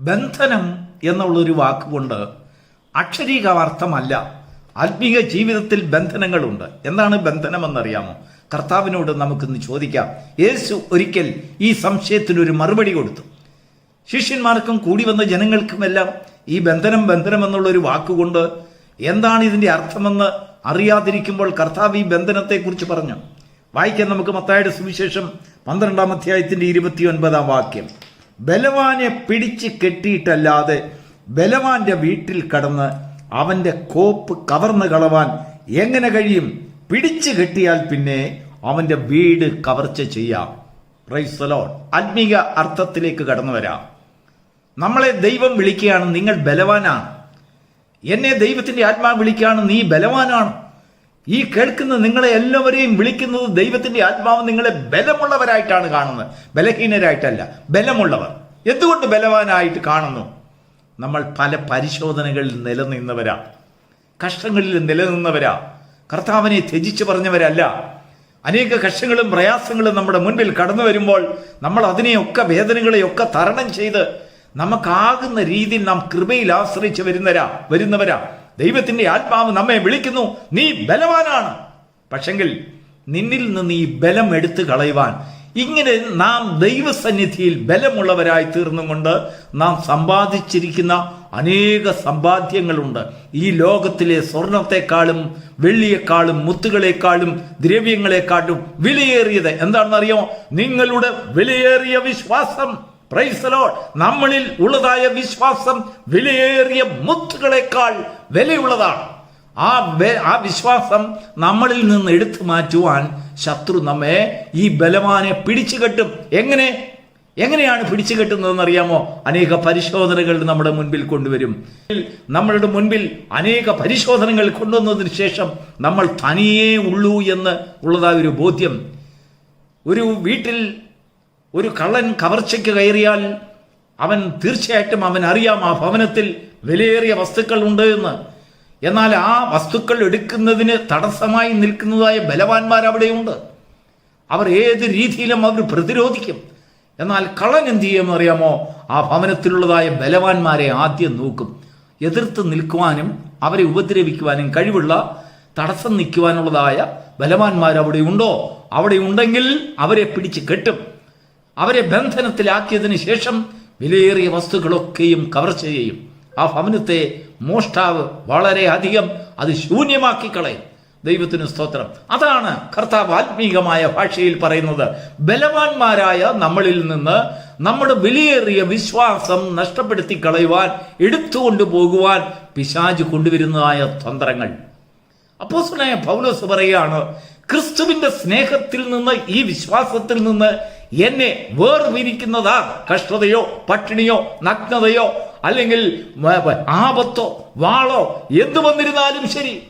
ബന്ധനം എന്നുള്ളൊരു വാക്കുകൊണ്ട് അക്ഷരീക അർത്ഥമല്ല ആത്മീക ജീവിതത്തിൽ ബന്ധനങ്ങളുണ്ട്. എന്താണ് ബന്ധനമെന്നറിയാമോ? കർത്താവിനോട് നമുക്കിന്ന് ചോദിക്കാം. യേശു ഒരിക്കൽ ഈ സംശയത്തിനൊരു മറുപടി കൊടുത്തു. ശിഷ്യന്മാർക്കും കൂടി വന്ന ജനങ്ങൾക്കുമെല്ലാം ഈ ബന്ധനം ബന്ധനം എന്നുള്ളൊരു വാക്കുകൊണ്ട് എന്താണ് ഇതിന്റെ അർത്ഥമെന്ന് അറിയാതിരിക്കുമ്പോൾ കർത്താവ് ഈ ബന്ധനത്തെക്കുറിച്ച് പറഞ്ഞു. വായിക്കാൻ നമുക്ക് മത്തായുടെ സുവിശേഷം പന്ത്രണ്ടാം അധ്യായത്തിന്റെ ഇരുപത്തിയൊൻപതാം വാക്യം. ബലവാനെ പിടിച്ച് കെട്ടിയിട്ടല്ലാതെ ബലവാന്റെ വീട്ടിൽ കടന്ന് അവന്റെ കോപ്പ് കവർന്നു കളവാൻ എങ്ങനെ കഴിയും? പിടിച്ചു കെട്ടിയാൽ പിന്നെ അവന്റെ വീട് കവർച്ച ചെയ്യാം. റൈസലോൺ ആത്മീക അർത്ഥത്തിലേക്ക് കടന്നു വരാം. നമ്മളെ ദൈവം വിളിക്കുകയാണ് നിങ്ങൾ ബലവാനാണ്. എന്നെ ദൈവത്തിന്റെ ആത്മാവ് വിളിക്കുകയാണ് നീ ബലവാനാണ്. ഈ കേൾക്കുന്ന നിങ്ങളെ എല്ലാവരെയും വിളിക്കുന്നത് ദൈവത്തിന്റെ ആത്മാവ് നിങ്ങളെ ബലമുള്ളവരായിട്ടാണ് കാണുന്നത്. ബലഹീനരായിട്ടല്ല ബലമുള്ളവർ. എന്തുകൊണ്ട് ബലവാനായിട്ട് കാണുന്നു? നമ്മൾ പല പരിശോധനകളിൽ നിലനിന്നവരാ. കഷ്ടങ്ങളിൽ നിലനിന്നവരാ. കർത്താവിനെ ത്യജിച്ചു പറഞ്ഞവരല്ല. അനേക കഷ്ടങ്ങളും പ്രയാസങ്ങളും നമ്മുടെ മുൻപിൽ കടന്നു വരുമ്പോൾ നമ്മൾ അതിനെയൊക്കെ വേദനകളെയൊക്കെ തരണം ചെയ്ത് നമുക്കാകുന്ന രീതിയിൽ നാം കൃപയിൽ ആശ്രയിച്ച് വരുന്നവരാ വരുന്നവരാ. ദൈവത്തിന്റെ ആത്മാവ് നമ്മെ വിളിക്കുന്നു. നീ ബലവാനാണ്. പക്ഷെങ്കിൽ നിന്നിൽ നിന്ന് ഈ ബലം എടുത്തു കളയുവാൻ ഇങ്ങനെ നാം ദൈവസന്നിധിയിൽ ബലമുള്ളവരായി തീർന്നുകൊണ്ട് നാം സമ്പാദിച്ചിരിക്കുന്ന അനേക സമ്പാദ്യങ്ങളുണ്ട്. ഈ ലോകത്തിലെ സ്വർണത്തെക്കാളും വെള്ളിയെക്കാളും മുത്തുകളെക്കാളും ദ്രവ്യങ്ങളെക്കാളും വിലയേറിയത് എന്താണെന്നറിയോ നിങ്ങളുടെ വിലയേറിയ വിശ്വാസം നമ്മളിൽ ഉള്ളതായ വിശ്വാസം വിലയേറിയ മുത്തുകളെക്കാൾ വിലയുള്ളതാണ്. ആ ആ വിശ്വാസം നമ്മളിൽ നിന്ന് എടുത്തു മാറ്റുവാൻ ശത്രു നമ്മെ ഈ ബലവാനെ പിടിച്ചു കെട്ടും. എങ്ങനെ? എങ്ങനെയാണ് പിടിച്ചു കെട്ടുന്നതെന്ന് അറിയാമോ? അനേക പരിശോധനകൾ നമ്മുടെ മുൻപിൽ കൊണ്ടുവരും. നമ്മളുടെ മുൻപിൽ അനേക പരിശോധനകൾ കൊണ്ടുവന്നതിന് ശേഷം നമ്മൾ തനിയേ ഉള്ളൂ എന്ന് ഉള്ളതായ ഒരു ബോധ്യം. ഒരു വീട്ടിൽ ഒരു കള്ളൻ കവർച്ചയ്ക്ക് കയറിയാൽ അവൻ തീർച്ചയായിട്ടും അവൻ അറിയാം ആ ഭവനത്തിൽ വിലയേറിയ വസ്തുക്കൾ ഉണ്ട് എന്ന്. എന്നാൽ ആ വസ്തുക്കൾ എടുക്കുന്നതിന് തടസ്സമായി നിൽക്കുന്നതായ ബലവാന്മാർ അവിടെയുണ്ട്. അവർ ഏത് രീതിയിലും അവർ പ്രതിരോധിക്കും. എന്നാൽ കള്ളൻ എന്ത് ചെയ്യുമെന്ന് അറിയാമോ? ആ ഭവനത്തിലുള്ളതായ ബലവാന്മാരെ ആദ്യം നോക്കും. എതിർത്ത് നിൽക്കുവാനും അവരെ ഉപദ്രവിക്കുവാനും കഴിവുള്ള തടസ്സം നിൽക്കുവാനുള്ളതായ ബലവാന്മാർ അവിടെ ഉണ്ടോ? അവിടെ ഉണ്ടെങ്കിൽ അവരെ പിടിച്ച് കെട്ടും. അവരെ ബന്ധനത്തിലാക്കിയതിനു ശേഷം വിലയേറിയ വസ്തുക്കളൊക്കെയും കവർച്ച ചെയ്യും ആ ഭവനത്തെ മോഷ്ടാവ് വളരെ അധികം അത് ശൂന്യമാക്കി കളയും ദൈവത്തിന് സ്തോത്രം. അതാണ് കർത്താവ് ആത്മീകമായ ഭാഷയിൽ പറയുന്നത്. ബലവാന്മാരായ നമ്മളിൽ നിന്ന് നമ്മുടെ വിലയേറിയ വിശ്വാസം നഷ്ടപ്പെടുത്തി കളയുവാൻ എടുത്തുകൊണ്ടു പോകുവാൻ പിശാജ് കൊണ്ടുവരുന്നതായ തന്ത്രങ്ങൾ. അപ്പോസ്തലനായ പൗലോസ് പറയുകയാണ് ക്രിസ്തുവിന്റെ സ്നേഹത്തിൽ നിന്ന് ഈ വിശ്വാസത്തിൽ നിന്ന് എന്നെ വേർതിരിക്കുന്നതാ കഷ്ടതയോ പട്ടിണിയോ നഗ്നതയോ അല്ലെങ്കിൽ ആപത്തോ വാളോ എന്തു വന്നിരുന്നാലും ശരി.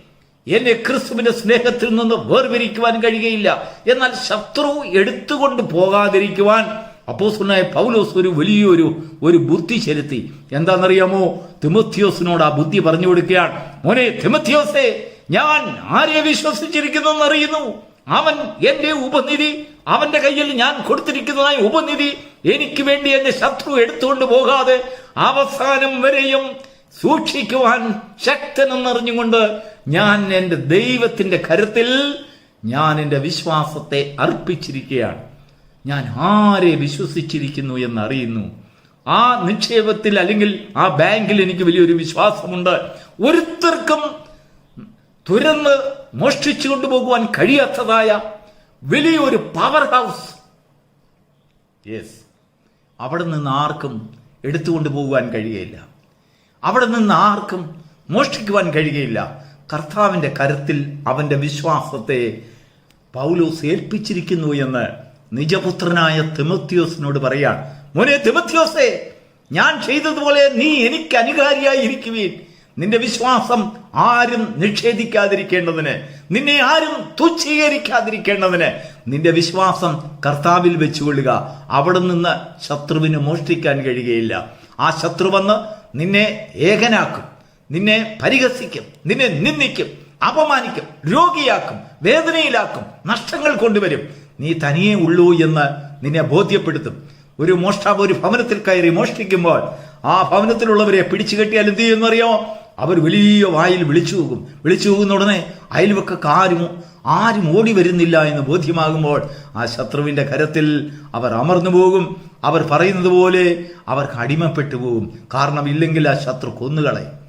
എന്നെ ക്രിസ്തുവിന്റെ സ്നേഹത്തിൽ നിന്ന് വേർപിരിക്കുവാൻ കഴിയുകയില്ല. എന്നാൽ ശത്രു എടുത്തുകൊണ്ട് പോകാതിരിക്കുവാൻ അപ്പോസ്തലനായ പൗലോസ് ഒരു വലിയൊരു ഒരു ബുദ്ധി ചെലുത്തി. എന്താണെന്നറിയാമോ? തിമോത്തിയോസിനോട് ആ ബുദ്ധി പറഞ്ഞു കൊടുക്കുകയാണ്. മോനെ തിമോത്തിയോസേ ഞാൻ ആരെ വിശ്വസിച്ചിരിക്കുന്നു അറിയുന്നു അവൻ എന്റെ ഉപനിധി അവന്റെ കയ്യിൽ ഞാൻ കൊടുത്തിരിക്കുന്നതായ ഉപനിധി എനിക്ക് വേണ്ടി എന്റെ ശത്രു എടുത്തുകൊണ്ട് പോകാതെ അവസാനം വരെയും സൂക്ഷിക്കുവാൻ ശക്തനെന്നറിഞ്ഞുകൊണ്ട് ഞാൻ എന്റെ ദൈവത്തിന്റെ കരുത്തിൽ ഞാൻ എന്റെ വിശ്വാസത്തെ അർപ്പിച്ചിരിക്കുകയാണ്. ഞാൻ ആരെ വിശ്വസിച്ചിരിക്കുന്നു എന്നറിയുന്നു. ആ നിക്ഷേപത്തിൽ അല്ലെങ്കിൽ ആ ബാങ്കിൽ എനിക്ക് വലിയൊരു വിശ്വാസമുണ്ട്. ഒരുത്തർക്കും തുരന്ന് മോഷ്ടിച്ചു കൊണ്ടുപോകുവാൻ കഴിയാത്തതായ വലിയൊരു പവർ ഹൗസ് യെസ് അവിടെ നിന്ന് ആർക്കും എടുത്തുകൊണ്ട് പോകുവാൻ കഴിയയില്ല അവിടെ നിന്ന് ആർക്കും മോഷ്ടിക്കുവാൻ കഴിയയില്ല കർത്താവിന്റെ കരുത്തിൽ അവന്റെ വിശ്വാസത്തെ പൗലോസ് ഏൽപ്പിച്ചിരിക്കുന്നു എന്ന് നിജപുത്രനായ തിമത്യോസിനോട് പറയാൻ മോനെ തിമത്യോസേ ഞാൻ ചെയ്തതുപോലെ നീ എനിക്ക് അനുകാരിയായി ഇരിക്കുവീൻ. നിന്റെ വിശ്വാസം ആരും നിഷേധിക്കാതിരിക്കേണ്ടതിന് നിന്നെ ആരും തുച്ഛീകരിക്കാതിരിക്കേണ്ടതിന് നിന്റെ വിശ്വാസം കർത്താവിൽ വെച്ചുകൊള്ളുക. അവിടെ നിന്ന് ശത്രുവിന് മോഷ്ടിക്കാൻ കഴിയുകയില്ല. ആ ശത്രു വന്ന് നിന്നെ ഏകനാക്കും നിന്നെ പരിഹസിക്കും നിന്നെ നിന്ദിക്കും അപമാനിക്കും രോഗിയാക്കും വേദനയിലാക്കും നഷ്ടങ്ങൾ കൊണ്ടുവരും. നീ തനിയേ ഉള്ളൂ എന്ന് നിന്നെ ബോധ്യപ്പെടുത്തും. ഒരു മോഷ്ടാവ് ഒരു ഭവനത്തിൽ കയറി മോഷ്ടിക്കുമ്പോൾ ആ ഭവനത്തിലുള്ളവരെ പിടിച്ചു കെട്ടിയാൽ എന്ത് ചെയ്യുമെന്നറിയോ അവർ വലിയ വായിൽ വിളിച്ചു പോകും വിളിച്ചു പോകുന്ന ഉടനെ അയൽവക്കക്ക് ആരും ആരും ഓടി വരുന്നില്ല എന്ന് ബോധ്യമാകുമ്പോൾ ആ ശത്രുവിന്റെ കരത്തിൽ അവർ അമർന്നു പോകും. അവർ പറയുന്നത് പോലെ അവർക്ക് അടിമപ്പെട്ടു പോകും. കാരണം ഇല്ലെങ്കിൽ ആ ശത്രു കൊന്നുകളയും.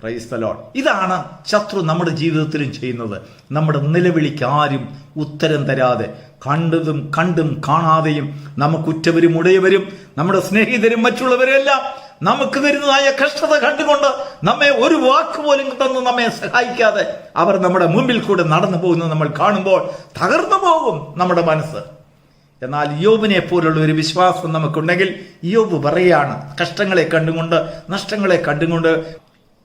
പ്രൈസ്തലോൺ ഇതാണ് ശത്രു നമ്മുടെ ജീവിതത്തിലും ചെയ്യുന്നത്. നമ്മുടെ നിലവിളിക്ക് ആരും ഉത്തരം തരാതെ കണ്ടതും കണ്ടും കാണാതെയും നമുക്കുറ്റവരും ഉടയവരും നമ്മുടെ സ്നേഹിതരും മറ്റുള്ളവരെല്ലാം നമുക്ക് വരുന്നതായ കഷ്ടത കണ്ടുകൊണ്ട് നമ്മെ ഒരു വാക്ക് പോലും തന്നു നമ്മെ സഹായിക്കാതെ അവർ നമ്മുടെ മുമ്പിൽ കൂടെ നടന്നു പോകുന്നത് നമ്മൾ കാണുമ്പോൾ തകർന്നു പോകും നമ്മുടെ മനസ്സ്. എന്നാൽ യോബിനെ പോലുള്ള ഒരു വിശ്വാസം നമുക്കുണ്ടെങ്കിൽ യോബ് പറയാണ് കഷ്ടങ്ങളെ കണ്ടുകൊണ്ട് നഷ്ടങ്ങളെ കണ്ടുകൊണ്ട്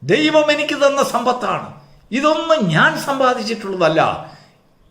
ദൈവം എനിക്ക് തന്ന സമ്പത്താണ്. ഇതൊന്നും ഞാൻ സമ്പാദിച്ചിട്ടുള്ളതല്ല.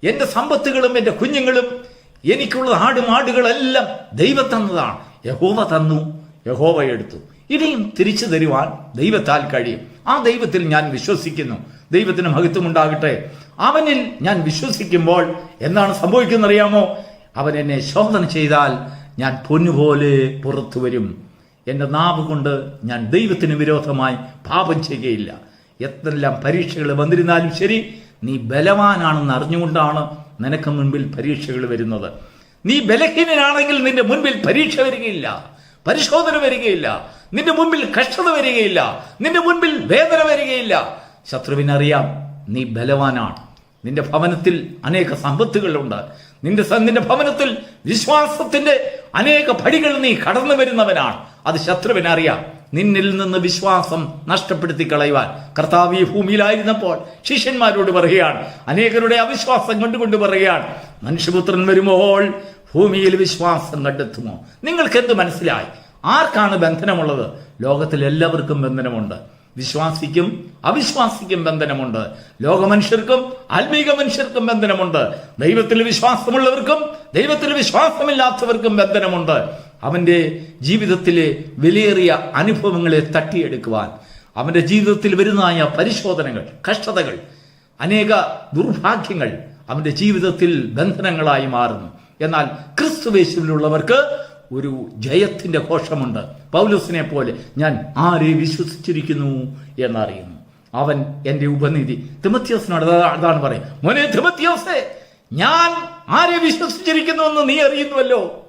എന്റെ സമ്പത്തുകളും എന്റെ കുഞ്ഞുങ്ങളും എനിക്കുള്ള ആടുമാടുകളെല്ലാം ദൈവം തന്നതാണ്. യഹോവ തന്നു യഹോവ എടുത്തു. ഇനിയും തിരിച്ചു തരുവാൻ ദൈവത്താൽ കഴിയും. ആ ദൈവത്തിൽ ഞാൻ വിശ്വസിക്കുന്നു. ദൈവത്തിന് മഹത്വം ഉണ്ടാകട്ടെ അവനിൽ ഞാൻ വിശ്വസിക്കുമ്പോൾ എന്താണ് സംഭവിക്കുന്നറിയാമോ? അവൻ എന്നെ ശോധന ചെയ്താൽ ഞാൻ പൊന്നുപോലെ പുറത്തു വരും. എന്റെ നാവ് കൊണ്ട് ഞാൻ ദൈവത്തിന് വിരോധമായി പാപം ചെയ്യുകയില്ല. എത്രയെല്ലാം പരീക്ഷകൾ വന്നിരുന്നാലും ശരി നീ ബലവാനാണെന്ന് അറിഞ്ഞുകൊണ്ടാണ് നിനക്ക് മുൻപിൽ പരീക്ഷകൾ വരുന്നത്. നീ ബലഹീനനാണെങ്കിൽ നിന്റെ മുൻപിൽ പരീക്ഷ വരികയില്ല പരിശോധന വരികയില്ല. നിന്റെ മുൻപിൽ കഷ്ടത വരികയില്ല. നിന്റെ മുൻപിൽ വേദന വരികയില്ല. ശത്രുവിനറിയാം നീ ബലവാനാണ്. നിന്റെ ഭവനത്തിൽ അനേക സമ്പത്തുകളുണ്ട്. നിന്റെ നിന്റെ ഭവനത്തിൽ വിശ്വാസത്തിന്റെ അനേക പടികൾ നീ കടന്നു വരുന്നവനാണ്. അത് ശത്രുവിനറിയാം. നിന്നിൽ നിന്ന് വിശ്വാസം നഷ്ടപ്പെടുത്തി കളയുവാൻ കർത്താവ് ഈ ഭൂമിയിലായിരുന്നപ്പോൾ ശിഷ്യന്മാരോട് പറയുകയാണ്. അനേകരുടെ അവിശ്വാസം കണ്ടുകൊണ്ട് പറയുകയാണ്. മനുഷ്യപുത്രൻ വരുമ്പോൾ ഭൂമിയിൽ വിശ്വാസം കണ്ടെത്തുമോ? നിങ്ങൾക്ക് എന്ത് മനസ്സിലായി? ആർക്കാണ് ബന്ധനമുള്ളത്? ലോകത്തിൽ എല്ലാവർക്കും ബന്ധനമുണ്ട്. വിശ്വാസിക്കും അവിശ്വാസിക്കും ബന്ധനമുണ്ട്. ലോകമനുഷ്യർക്കും ആത്മീക മനുഷ്യർക്കും ബന്ധനമുണ്ട്. ദൈവത്തിൽ വിശ്വാസമുള്ളവർക്കും ദൈവത്തിൽ വിശ്വാസമില്ലാത്തവർക്കും ബന്ധനമുണ്ട്. അവന്റെ ജീവിതത്തിലെ വിലയേറിയ അനുഭവങ്ങളെ തട്ടിയെടുക്കുവാൻ അവന്റെ ജീവിതത്തിൽ വരുന്നതായ പരിശോധനകൾ കഷ്ടതകൾ അനേക ദുർഭാഗ്യങ്ങൾ അവന്റെ ജീവിതത്തിൽ ബന്ധനങ്ങളായി മാറുന്നു. എന്നാൽ ക്രിസ്തുവേശുവിലുള്ളവർക്ക് ഒരു ജയത്തിന്റെ ഘോഷമുണ്ട് പൗലോസിനെ പോലെ ഞാൻ ആരെ വിശ്വസിച്ചിരിക്കുന്നു എന്നറിയുന്നു. അവൻ എന്റെ ഉപനിധി തിമത്യോസിനോട് അതാ- അതാണ് പറയും മോനെ തിമത്യോസേ ഞാൻ ആരെ വിശ്വസിച്ചിരിക്കുന്നു എന്ന് നീ അറിയുന്നുവല്ലോ.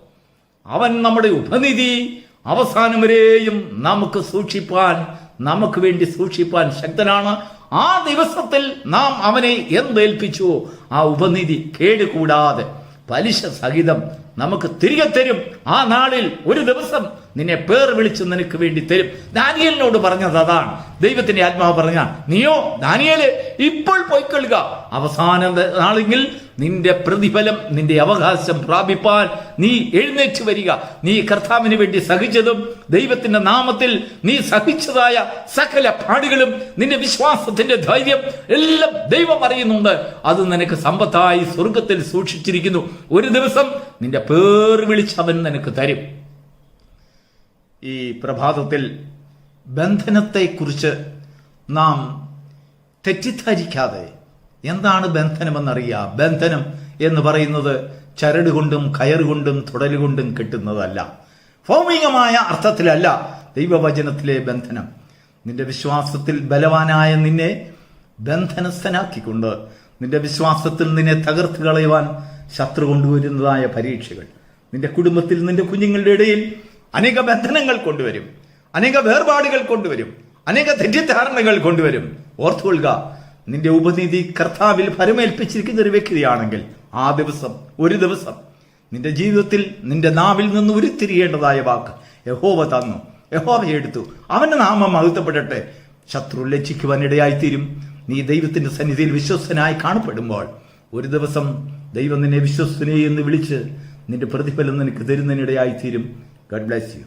അവൻ നമ്മുടെ ഉപനിധി അവസാനം വരെയും നമുക്ക് സൂക്ഷിപ്പാൻ നമുക്ക് വേണ്ടി സൂക്ഷിപ്പാൻ ശക്തനാണ്. ആ ദിവസത്തിൽ നാം അവനെ എന്തേൽപ്പിച്ചുവോ ആ ഉപനിധി കേടുകൂടാതെ പലിശ സഹിതം നമുക്ക് തിരികെ തരും ആ നാളിൽ ഒരു ദിവസം. നിന്നെ പേർ വിളിച്ച് നിനക്ക് വേണ്ടി തരും. ദാനിയലിനോട് പറഞ്ഞത് അതാണ്. ദൈവത്തിന്റെ ആത്മാവ് പറഞ്ഞ നീയോ ദാനിയൽ ഇപ്പോൾ പോയിക്കൊള്ളുക. അവസാന നാളെങ്കിൽ നിന്റെ പ്രതിഫലം നിന്റെ അവകാശം പ്രാപിപ്പാൻ നീ എഴുന്നേറ്റ് വരിക. നീ കർത്താവിന് വേണ്ടി സഹിച്ചതും ദൈവത്തിന്റെ നാമത്തിൽ നീ സഹിച്ചതായ സകല പാടുകളും നിന്റെ വിശ്വാസത്തിന്റെ ധൈര്യം എല്ലാം ദൈവം അറിയുന്നുണ്ട്. അത് നിനക്ക് സമ്പത്തായി സ്വർഗത്തിൽ സൂക്ഷിച്ചിരിക്കുന്നു. ഒരു ദിവസം നിന്റെ പേർ വിളിച്ചവൻ നിനക്ക് തരും. ഈ പ്രഭാതത്തിൽ ബന്ധനത്തെക്കുറിച്ച് നാം തെറ്റിദ്ധരിക്കാതെ എന്താണ് ബന്ധനമെന്നറിയാം? ബന്ധനം എന്ന് പറയുന്നത് ചരട് കൊണ്ടും കയറുകൊണ്ടും തുടലുകൊണ്ടും കെട്ടുന്നതല്ല. ഭൗമികമായ അർത്ഥത്തിലല്ല ദൈവവചനത്തിലെ ബന്ധനം. നിന്റെ വിശ്വാസത്തിൽ ബലവാനായ നിന്നെ ബന്ധനസ്ഥനാക്കിക്കൊണ്ട് നിന്റെ വിശ്വാസത്തിൽ നിന്നെ തകർത്ത് കളയുവാൻ ശത്രു കൊണ്ടുവരുന്നതായ പരീക്ഷകൾ. നിന്റെ കുടുംബത്തിൽ നിന്റെ കുഞ്ഞുങ്ങളുടെ ഇടയിൽ അനേക ബന്ധനങ്ങൾ കൊണ്ടുവരും. അനേക വേർപാടുകൾ കൊണ്ടുവരും. അനേക തെറ്റിദ്ധാരണകൾ കൊണ്ടുവരും. ഓർത്തുകൊള്ളുക നിന്റെ ഉപനീതി കർത്താവിൽ ഫരമേൽപ്പിച്ചിരിക്കുന്ന ഒരു വ്യക്തിയാണെങ്കിൽ ആ ദിവസം ഒരു ദിവസം നിന്റെ ജീവിതത്തിൽ നിന്റെ നാവിൽ നിന്ന് ഉരുത്തിരിയേണ്ടതായ വാക്ക് യഹോവ തന്നു. യഹോവ എടുത്തു. അവന്റെ നാമം മഹത്വപ്പെടട്ടെ ശത്രു ലജ്ജിക്കുവാൻ ഇടയായിത്തീരും. നീ ദൈവത്തിന്റെ സന്നിധിയിൽ വിശ്വസ്തനായി കാണപ്പെടുമ്പോൾ ഒരു ദിവസം ദൈവം നിന്നെ വിശ്വസ്തനെ എന്ന് വിളിച്ച് നിന്റെ പ്രതിഫലം നിനക്ക് തരുന്നതിനിടയായിത്തീരും. God bless you.